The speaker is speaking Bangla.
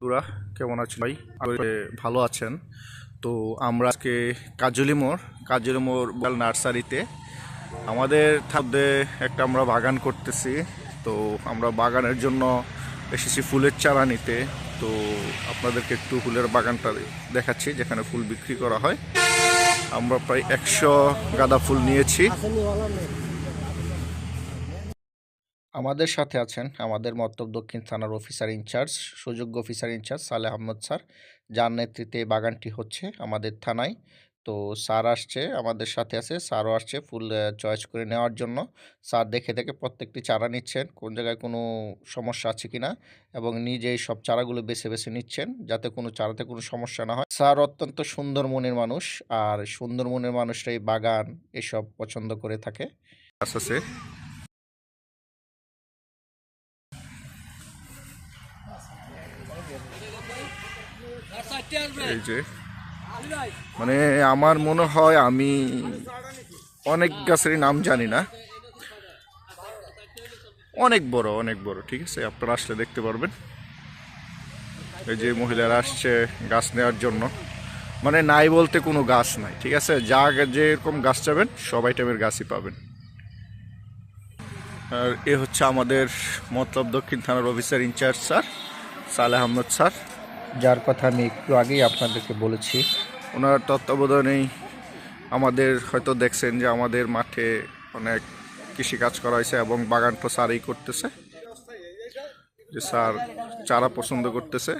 বন্ধুরা, কেমন আছেন ভাই ভালো আছেন। তো আমরা আজকে কাজলি মোড় কাজলি মোড় বল নার্সারিতে। আমাদের থাকতে একটা আমরা বাগান করতেছি। তো আমরা বাগানের জন্য এসেছি ফুলের চারা নিতে। তো আপনাদেরকে একটু ফুলের বাগানটা দেখাচ্ছি, যেখানে ফুল বিক্রি করা হয়। আমরা প্রায় একশো গাঁদা ফুল নিয়েছি। আমাদের সাথে আছেন আমাদের মতলব দক্ষিণ থানার অফিসার ইনচার্জ সুযোগ্য officer in charge Saleh Ahmed sir. যার নেতৃত্বে বাগানটি হচ্ছে আমাদের থানায়। তো স্যার আসছে, আমাদের সাথে আছে। স্যারও আসছে ফুল চয়েস করে নেওয়ার জন্য। স্যার দেখে দেখে প্রত্যেকটি চারা নিচ্ছেন, কোন জায়গায় কোনো সমস্যা আছে কিনা এবং নিজেই সব চারাগুলো বেছে বেছে নিচ্ছেন যাতে কোনো চারাতে কোনো সমস্যা না হয়। স্যার অত্যন্ত সুন্দর মনের মানুষ আর সুন্দর মনের মানুষরা এই বাগান এসব পছন্দ করে থাকে। এই যে। মানে আমার মনে হয় আমি অনেক গাছেরই নাম জানি না। অনেক বড় অনেক বড়, ঠিক আছে? আপনারা আসলে দেখতে পারবেন। এই যে মহিলারা আসছে গাছ নেওয়ার জন্য। মানে নাই বলতে কোনো গাছ নাই, ঠিক আছে? যা যেরকম গাছ চাবেন, সবাই টাইপের গাছই পাবেন। আর এ হচ্ছে আমাদের মতলব দক্ষিণ থানার officer in charge sir, Saleh Ahmed sir. যার কথা আমি একটু আগেই আপনাদেরকে বলেছি। ওনার তত্ত্বাবধানেই আমাদের হয়তো দেখছেন যে আমাদের মাঠে অনেক কৃষিকাজ করা হয়েছে এবং বাগান তো স্যারই করতেছে। যে স্যার চারা পছন্দ করতেছে।